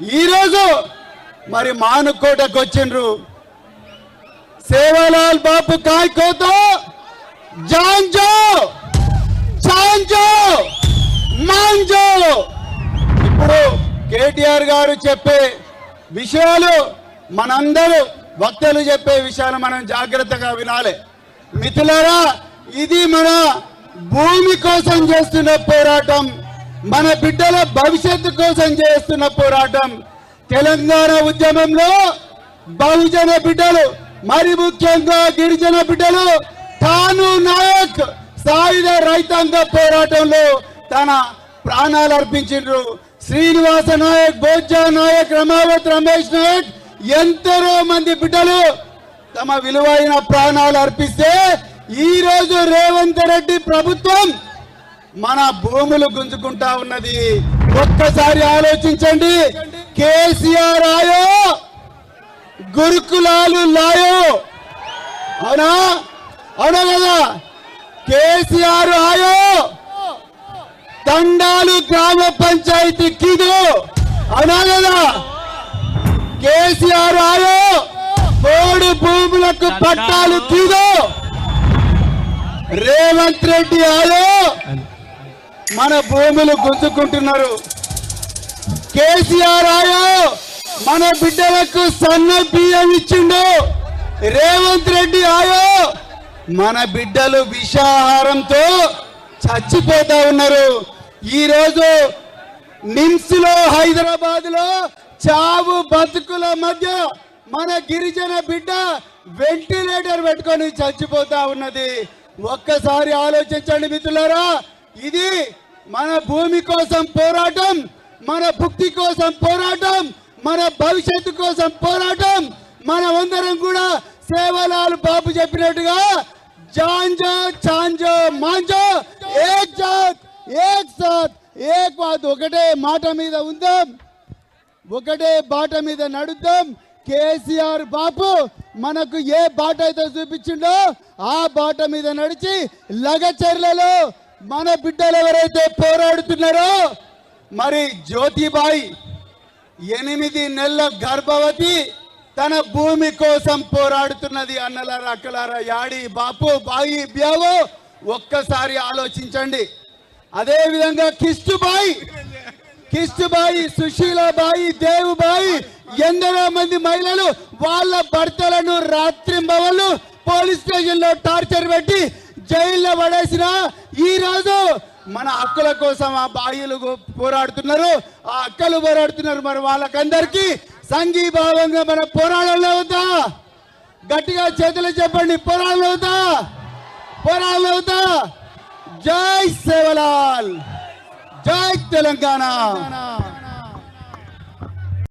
ఈరోజు మరి మానుకోటకు వచ్చిండ్రు. సేవాలాల్ బాబు కాయ్కోతో జాంజో చాంజో మాంజో. ఇప్పుడు కేటీఆర్ గారు చెప్పే విషయాలు మనందరూ భక్తులు చెప్పే విషయాలు మనం జాగ్రత్తగా వినాలి. మిథులరా ఇది మన భూమి కోసం చేస్తున్న పోరాటం. మన బిడ్డల భవిష్యత్తు కోసం చేస్తున్న పోరాటం. తెలంగాణ ఉద్యమంలో బహుజన బిడ్డలు మరి ముఖ్యంగా గిరిజన బిడ్డలు తాను నాయక్ సాయుధ రైతాంగ పోరాటంలో తన ప్రాణాలు అర్పించిండ్రు. శ్రీనివాస నాయక్ బోజ్జా నాయక్ రమావత్ రమేష్ నాయక్ ఎంతో మంది బిడ్డలు తమ విలువైన ప్రాణాలు అర్పిస్తే ఈ రోజు రేవంత్ రెడ్డి ప్రభుత్వం మన భూములు గుంజుకుంటా ఉన్నది. ఒక్కసారి ఆలోచించండి. కేసీఆర్ ఆయో గురుకులాలు లాయో. అవునా? అవునా కదా? కేసీఆర్ ఆయో తండాలు గ్రామ పంచాయతీ కిదు. అవునా కదా? కేసీఆర్ ఆయో కోడి భూములకు పట్టాలు కిదు. రేవంత్ రెడ్డి ఆయో మన భూములు గుంజుకుంటున్నారు. కేసీఆర్ ఆయో మన బిడ్డలకు సన్న బియ్యం ఇచ్చిండు. రేవంత్ రెడ్డి ఆయో మన బిడ్డలు విషాహారంతో చచ్చిపోతా ఉన్నారు. ఈరోజు నిమ్స్లో హైదరాబాద్లో చావు బతుకుల మధ్య మన గిరిజన బిడ్డ వెంటిలేటర్ పెట్టుకొని చచ్చిపోతా ఉన్నది. ఒక్కసారి ఆలోచించండి మిత్రులారా ఇది మన భూమి కోసం పోరాటం మన భుక్తి కోసం పోరాటం మన భవిష్యత్తు కోసం పోరాటం. మనమందరం కూడా సేవలాలు బాబు చెప్పినట్టుగా జాంజో చాంజో మాంజో ఏక్ జాత్ ఏక్ సాత్ ఏక్ బాత్ ఒకటే మాట మీద ఉందాం ఒకటే బాట మీద నడుద్దాం. కేసీఆర్ బాపు మనకు ఏ బాట అయితే చూపించిండో ఆ బాట మీద నడిచి లగచర్లలో మన బిడ్డలు ఎవరైతే పోరాడుతున్నారో మరి జ్యోతిబాయి ఎనిమిది నెలల గర్భవతి తన భూమి కోసం పోరాడుతున్నది. అన్నలారా అక్కలారా యాడి బాపు బాయి బ్యావో ఒక్కసారి ఆలోచించండి. అదేవిధంగా కిష్టుబాయి కిష్టుబాయి దేవుబాయి ఎందరో మంది మహిళలు వాళ్ళ భర్తలను రాత్రింబవళ్ళు పోలీస్ స్టేషన్లో టార్చర్ పెట్టి జైల్లో పడేసిన ఈరోజు మన హక్కుల కోసం ఆ బాయిలు పోరాడుతున్నారు ఆ అక్కలు పోరాడుతున్నారు మరి వాళ్ళకందరికీ సంఘీభావంగా మన పోరాడంలో అవుతా గట్టిగా చేతులు చెప్పండి పోరాడంలో అవుతా పోరాడంలో అవుతా జై సేవలాల్ జై తెలంగాణ.